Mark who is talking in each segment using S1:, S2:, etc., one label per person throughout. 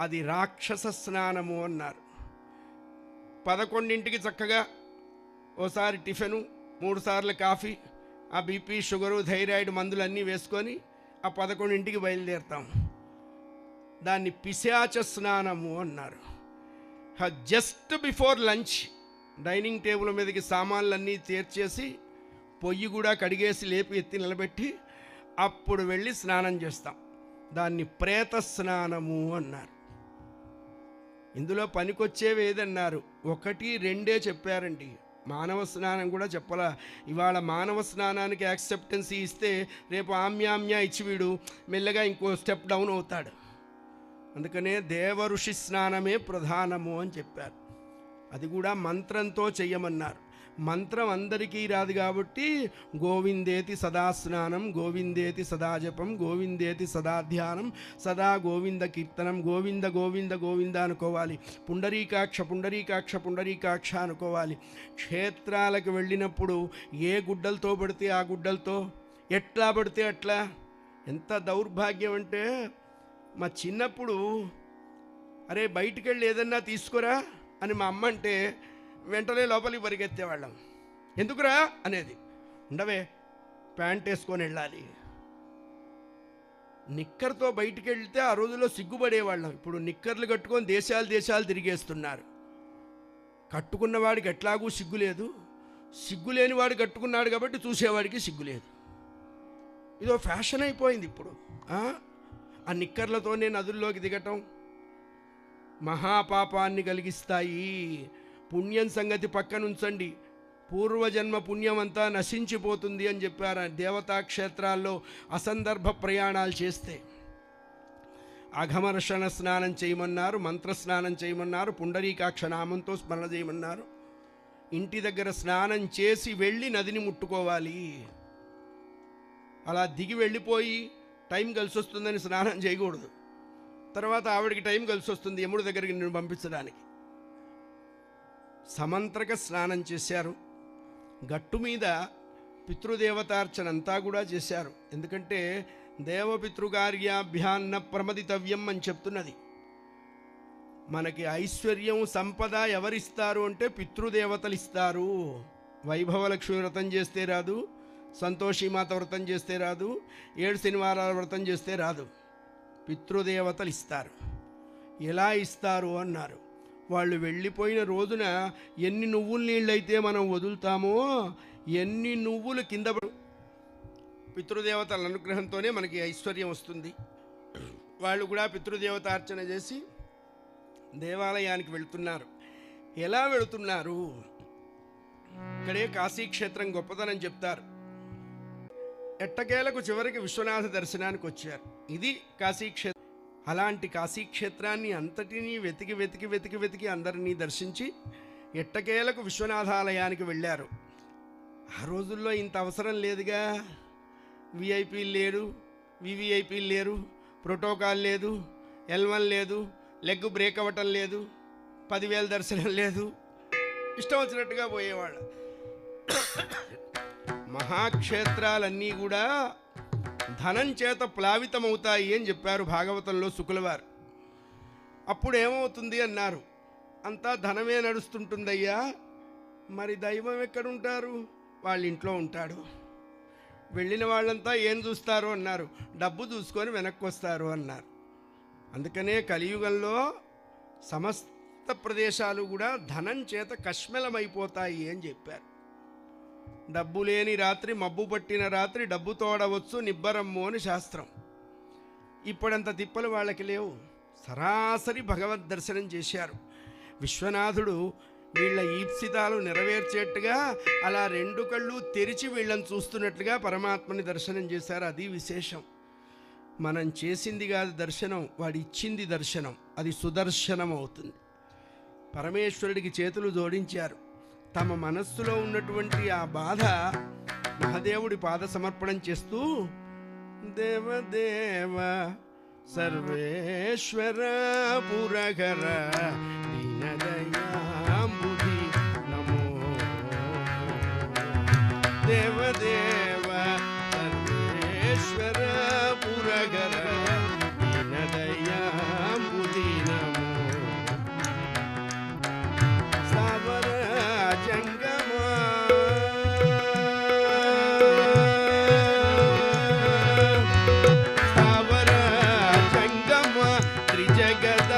S1: అది రాక్షస స్నానము అన్నారు. పదకొండింటికి చక్కగా ఓసారి టిఫిను మూడు సార్లు కాఫీ ఆ బీపీ షుగరు థైరాయిడ్ మందులన్నీ వేసుకొని ఆ పదకొండింటికి బయలుదేరుతాం. దాన్ని పిశాచ స్నానము అన్నారు. Just before lunch dining table మీదకి సామాన్లన్నీ తీర్చేసి పొయ్యి కూడా కడిగేసి లేపి ఎత్తి నిలబెట్టి అప్పుడు వెళ్ళి స్నానం చేస్తాం. దాన్ని ప్రేత స్నానము అన్నారు. ఇందులో పనికొచ్చేవి ఏదన్నారు? ఒకటి రెండే చెప్పారండి. మానవ స్నానం కూడా చెప్పలా? ఇవాళ మానవ స్నానానికి యాక్సెప్టెన్సీ ఇస్తే రేపు ఆమ్యామ్య ఇచ్చి వీడు మెల్లగా ఇంకో స్టెప్ డౌన్ అవుతాడు. అందుకనే దేవ ఋషి స్నానమే ప్రధానము అని చెప్పారు. అది కూడా మంత్రంతో చెయ్యమన్నారు. మంత్రం అందరికీ రాదు కాబట్టి గోవిందేతి సదా స్నానం గోవిందేతి సదా జపం గోవిందేతి సదా ధ్యానం సదా గోవింద కీర్తనం గోవింద గోవింద గోవింద అనుకోవాలి. పుండరీకాక్ష పుండరీకాక్ష పుండరీకాక్ష అనుకోవాలి. క్షేత్రాలకు వెళ్ళినప్పుడు ఏ గుడ్డలతో పడితే ఆ గుడ్డలతో? ఎట్లా పడితే అట్లా? ఎంత దౌర్భాగ్యం అంటే మా చిన్నప్పుడు అరే బయటికి వెళ్ళి ఏదన్నా తీసుకురా అని మా అమ్మ అంటే వెంటనే లోపలికి పరిగెత్తేవాళ్ళం. ఎందుకురా? అనేది. ఉండవే ప్యాంట్ వేసుకొని వెళ్ళాలి. నిక్కర్తో బయటికి వెళ్తే ఆ రోజుల్లో సిగ్గుపడేవాళ్ళం. ఇప్పుడు నిక్కర్లు కట్టుకొని దేశాలు దేశాలు తిరిగేస్తున్నారు. కట్టుకున్నవాడికి ఎట్లాగూ సిగ్గు లేదు. సిగ్గు లేనివాడు కట్టుకున్నాడు కాబట్టి చూసేవాడికి సిగ్గు లేదు. ఇదో ఫ్యాషన్ అయిపోయింది ఇప్పుడు. ఆ? ఆ నిక్కర్లతోనే నదుల్లోకి దిగటం మహాపాపాన్ని కలిగిస్తాయి. పుణ్యం సంగతి పక్కనుంచండి. పూర్వజన్మ పుణ్యం అంతా నశించిపోతుంది అని చెప్పారు దేవతా క్షేత్రాల్లో అసందర్భ ప్రయాణాలు చేస్తే. అఘమర్షణ స్నానం చేయమన్నారు మంత్ర స్నానం చేయమన్నారు పుండరీకాక్ష నామంతో స్మరణ చేయమన్నారు. ఇంటి దగ్గర స్నానం చేసి వెళ్ళి నదిని ముట్టుకోవాలి. అలా దిగి వెళ్ళిపోయి టైం కలిసి వస్తుందని స్నానం చేయకూడదు. తర్వాత ఆవిడకి టైం కలిసి వస్తుంది యముడి దగ్గరికి నేను పంపించడానికి. సమంత్రక స్నానం చేశారు. గట్టు మీద పితృదేవతార్చన అంతా కూడా చేశారు. ఎందుకంటే దేవపితృకార్యాభ్యాన్న ప్రమదితవ్యం అని చెప్తున్నది. మనకి ఐశ్వర్యం సంపద ఎవరిస్తారు అంటే పితృదేవతలు ఇస్తారు వైభవలక్ష్మి వ్రతం చేస్తే రాదు సంతోషిమాత వ్రతం చేస్తే రాదు ఏడు శనివారాల వ్రతం చేస్తే రాదు. పితృదేవతలు ఇస్తారు ఎలా ఇస్తారు అన్నారు. వాళ్ళు వెళ్ళిపోయిన రోజున ఎన్ని నువ్వుల నీళ్ళైతే మనం వదులుతామో ఎన్ని నువ్వులు కింద పితృదేవతల అనుగ్రహంతోనే మనకి ఐశ్వర్యం వస్తుంది. వాళ్ళు కూడా పితృదేవత అర్చన చేసి దేవాలయానికి వెళుతున్నారు. ఎలా వెళుతున్నారు? ఇక్కడే కాశీక్షేత్రం గొప్పతనం చెప్తారు. ఎట్టకేలకు చివరికి విశ్వనాథ దర్శనానికి వచ్చారు. ఇది కాశీక్షేత్రం. అలాంటి కాశీక్షేత్రాన్ని అంతటినీ వెతికి వెతికి వెతికి వెతికి అందరినీ దర్శించి ఎట్టకేలకు విశ్వనాథాలయానికి వెళ్ళారు. ఆ రోజుల్లో ఇంత అవసరం లేదుగా. విఐపీలు లేరు వివిఐపీలు లేరు ప్రోటోకాల్ లేదు ఎల్వన్ లేదు లెగ్ బ్రేక్ అవ్వటం లేదు పదివేల దర్శనం లేదు. ఇష్టం వచ్చినట్టుగా పోయేవాళ్ళు. మహాక్షేత్రాలన్నీ కూడా ధనం చేత ప్లావితమవుతాయి అని చెప్పారు భాగవతంలో శుకులవారు. అప్పుడు ఏమవుతుంది అన్నారు. అంతా ధనమే నడుస్తుంటుందయ్యా. మరి దైవం ఎక్కడుంటారు? వాళ్ళ ఇంట్లో ఉంటాడు. వెళ్ళిన వాళ్ళంతా ఏం చూస్తారు అన్నారు. డబ్బు చూసుకొని వెనక్కి వస్తారు అన్నారు. అందుకనే కలియుగంలో సమస్త ప్రదేశాలు కూడా ధనం చేత కష్మలమైపోతాయి అని చెప్పారు. డబ్బు లేని రాత్రి మబ్బు పట్టిన రాత్రి డబ్బు తోడవచ్చు నిబ్బరమ్ము అని శాస్త్రం. ఇప్పుడంత తిప్పలు వాళ్ళకి లేవు. సరాసరి భగవద్ దర్శనం చేశారు. విశ్వనాథుడు వీళ్ళ ఈప్సితాలు నెరవేర్చేట్టుగా అలా రెండు కళ్ళు తెరిచి వీళ్ళని చూస్తున్నట్లుగా పరమాత్మని దర్శనం చేశారు. అది విశేషం. మనం చేసింది కాదు దర్శనం వాడు ఇచ్చింది దర్శనం. అది సుదర్శనం అవుతుంది పరమేశ్వరుడికి చేతులు జోడించారు. తమ మనస్సులో ఉన్నటువంటి ఆ బాధ మహదేవుడి పాద సమర్పణం చేస్తూ దేవదేవ సర్వేశ్వర పురగర దీనదయాంబుధి నమో. దేవదేవ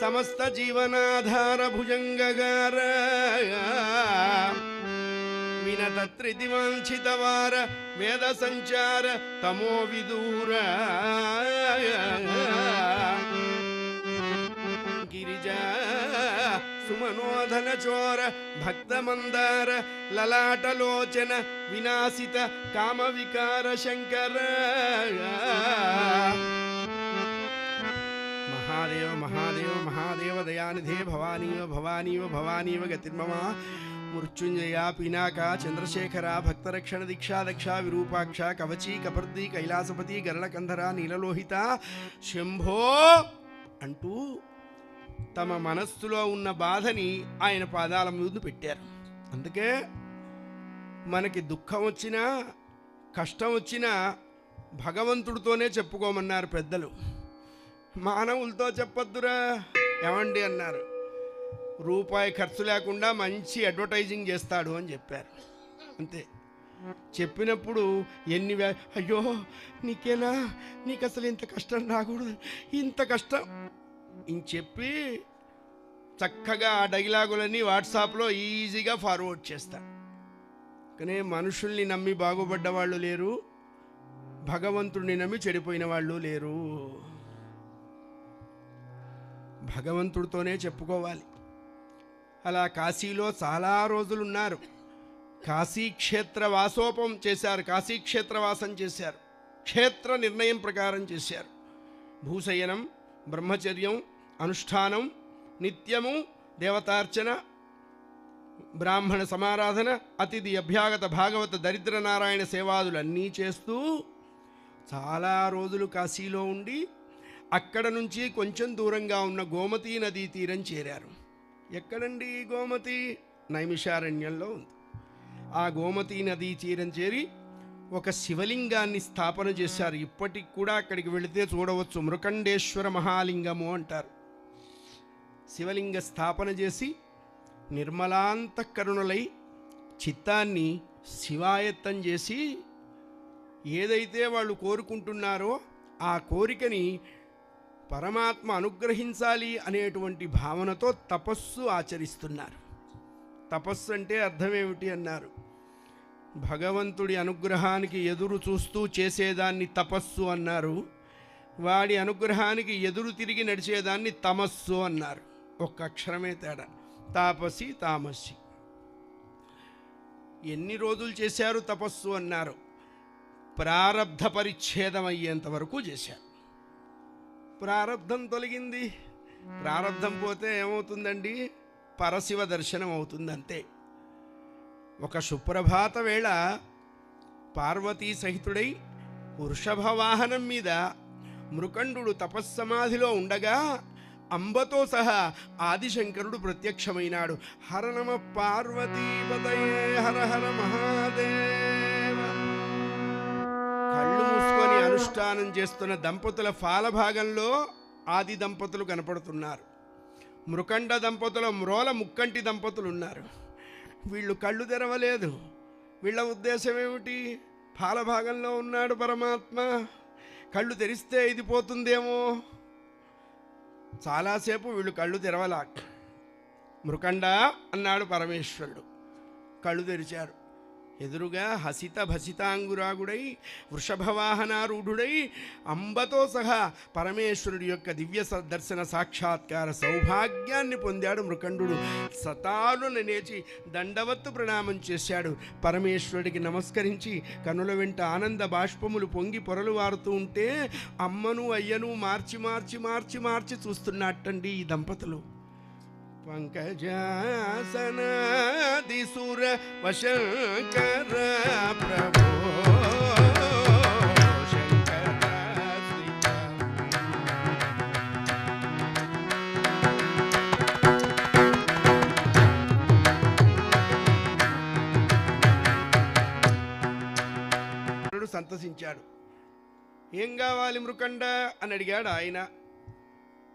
S1: समस्तजीवनाधारभुजङ्गगार। समस्त वेदसञ्चार तमो विदूर। गिरिजा सुमनोधनचोर भक्तमन्दार ललाटलोचन विनाशित कामविकार शङ्कर। మహాదేవ మహాదేవ మహాదేవ దయానిధే భవానీవ భవానీవ భవానీవ గతిర్మమ. మృత్యుంజయ పినాక చంద్రశేఖర భక్తరక్షణ దీక్షా దక్ష విరూపాక్ష కవచి కపర్ది కైలాసపతి గరళకంధర నీలలోహిత శంభో అంటూ తమ మనస్సులో ఉన్న బాధని ఆయన పాదాల ముందు పెట్టారు. అందుకే మనకి దుఃఖం వచ్చినా కష్టం వచ్చినా భగవంతుడితోనే చెప్పుకోమన్నారు పెద్దలు. మానవులతో చెప్పొద్దురా. ఏమండి అన్నారు. రూపాయి ఖర్చు లేకుండా మంచి అడ్వర్టైజింగ్ చేస్తాడు అని చెప్పారు. అంతే. చెప్పినప్పుడు ఎన్ని అయ్యో నీకేనా? నీకు అసలు ఇంత కష్టం రాకూడదు. ఇంత కష్టం. ఇంక చెప్పి చక్కగా ఆ డైలాగులన్నీ వాట్సాప్లో ఈజీగా ఫార్వర్డ్ చేస్తా. కానీ మనుషుల్ని నమ్మి బాగుపడ్డ వాళ్ళు లేరు. భగవంతుడిని నమ్మి చెడిపోయిన వాళ్ళు లేరు. భగవంతుడితోనే చెప్పుకోవాలి. అలా కాశీలో చాలా రోజులున్నారు. కాశీక్షేత్ర వాసోపం చేశారు కాశీక్షేత్ర వాసం చేశారు క్షేత్ర నిర్ణయం ప్రకారం చేశారు. భూశయనం బ్రహ్మచర్యం అనుష్ఠానం నిత్యము దేవతార్చన బ్రాహ్మణ సమారాధన అతిథి అభ్యాగత భాగవత దరిద్ర నారాయణ సేవాదులన్నీ చేస్తూ చాలా రోజులు కాశీలో ఉండి అక్కడ నుంచి కొంచెం దూరంగా ఉన్న గోమతీ నదీ తీరం చేరారు. ఎక్కడండి గోమతి? నైమిషారణ్యంలో ఉంది. ఆ గోమతీ నదీ తీరం చేరి ఒక శివలింగాన్ని స్థాపన చేశారు. ఇప్పటికి కూడా అక్కడికి వెళితే చూడవచ్చు. మృకండేశ్వర మహాలింగము అంటారు. శివలింగ స్థాపన చేసి నిర్మలాంతఃకరుణులై చిత్తాన్ని శివాయత్తం చేసి ఏదైతే వాళ్ళు కోరుకుంటున్నారో ఆ కోరికని పరమాత్మ అనుగ్రహించాలి అనేటువంటి భావనతో తపస్సు ఆచరిస్తున్నారు. తపస్సు అంటే అర్థమేమిటి అన్నారు. భగవంతుడి అనుగ్రహానికి ఎదురు చూస్తూ చేసేదాన్ని తపస్సు అన్నారు. వాడి అనుగ్రహానికి ఎదురు తిరిగి నడిచేదాన్ని తమస్సు అన్నారు. ఒక్క అక్షరమే తేడా. తాపసి తామసి. ఎన్ని రోజులు చేశారు తపస్సు అన్నారు. ప్రారబ్ధ పరిచ్ఛేదం అయ్యేంత వరకు చేశారు. ప్రారబ్ధం తొలగింది. ప్రారబ్ధం పోతే ఏమవుతుందండి? పరశివ దర్శనం అవుతుంది అంతే ఒక సుప్రభాత వేళ పార్వతీ సహితుడై వృషభ వాహనం మీద మృకండు తపస్సమాధిలో ఉండగా అంబతో సహా ఆదిశంకరుడు ప్రత్యక్షమైనాడు. హర నమ పార్వతీపతయే హర హర మహాదేవ! అనుష్ఠానం చేస్తున్న దంపతుల ఫాలభాగంలో ఆది దంపతులు కనపడుతున్నారు. మృకండ దంపతుల మ్రోల ముక్కంటి దంపతులు ఉన్నారు. వీళ్ళు కళ్ళు తెరవలేదు. వీళ్ళ ఉద్దేశం ఏమిటి? ఫాలభాగంలో ఉన్నాడు పరమాత్మ. కళ్ళు తెరిస్తే ఇది పోతుందేమో? చాలాసేపు వీళ్ళు కళ్ళు తెరవలా. మృకండ అన్నాడు పరమేశ్వరుడు. కళ్ళు తెరిచారు. ఎదురుగా హసిత భసితాంగురాగుడై వృషభవాహనారూఢుడై అంబతో సహా పరమేశ్వరుడి యొక్క దివ్య స- దర్శన సాక్షాత్కార సౌభాగ్యాన్ని పొందాడు మృకండు. సతాలున లేచి దండవత్తు ప్రణామం చేశాడు. పరమేశ్వరుడికి నమస్కరించి కనుల వెంట ఆనంద బాష్పములు పొంగి పొరలు వారుతూ ఉంటే అమ్మను అయ్యను మార్చి మార్చి మార్చి మార్చి చూస్తున్నట్టండి ఈ దంపతులు. पङ्कजासनादिसुर వశంకర प्रभो సంతసించాడు. ఏం కావాలి మృకండ? అని అడిగాడు ఆయన.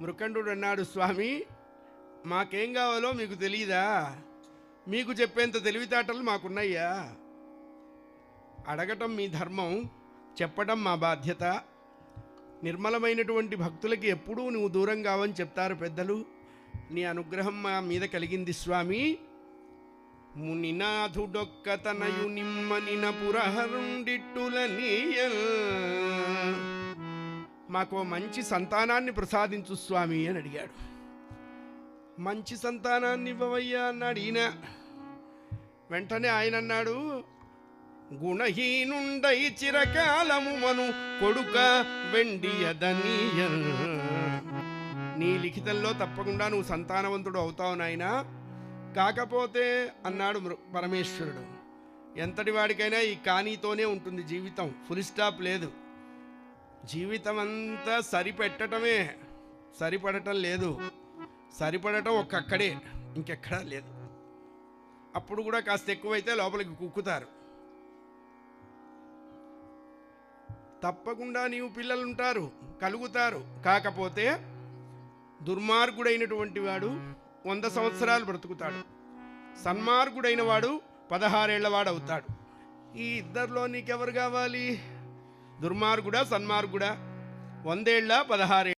S1: మృకండు అన్నాడు స్వామి మాకేం కావాలో మీకు తెలియదా మీకు చెప్పేంత తెలివితేటలు మాకున్నాయ్యా. అడగటం మీ ధర్మం చెప్పటం మా బాధ్యత. నిర్మలమైనటువంటి భక్తులకి ఎప్పుడూ నువ్వు దూరం కావని చెప్తారు పెద్దలు. నీ అనుగ్రహం మా మీద కలిగింది స్వామి. మునినాథుడొక్క తనయు నిమ్మనిన పురహరుండిట్టుల మాకు మంచి సంతానాన్ని ప్రసాదించు స్వామి అని అడిగాడు. మంచి సంతానాన్ని ఇవ్వవయ్యా అన్నాడు ఈయన. వెంటనే ఆయన అన్నాడు గుణహీనుండై చిరకాలము మను కొడుక వెండియదనీయ. నీ లిఖితంలో తప్పకుండా నువ్వు సంతానవంతుడు అవుతావు నాయన. కాకపోతే అన్నాడు మృ- పరమేశ్వరుడు ఎంతటి వాడికైనా ఈ కానీతోనే ఉంటుంది జీవితం ఫుల్ స్టాప్ లేదు. జీవితం అంతా సరిపెట్టడమే సరిపడటం లేదు. సరిపడటం ఒక్కక్కడే ఇంకెక్కడా లేదు. అప్పుడు కూడా కాస్త ఎక్కువైతే లోపలికి కుక్కుతారు. తప్పకుండా నీవు పిల్లలుంటారు కలుగుతారు. కాకపోతే దుర్మార్గుడైనటువంటి వాడు వంద సంవత్సరాలు బ్రతుకుతాడు. సన్మార్గుడైన వాడు పదహారేళ్ళవాడు అవుతాడు ఈ ఇద్దరిలో నీకెవరు కావాలి? దుర్మార్గుడా సన్మార్గుడా? వందేళ్ళ పదహారేళ్ళ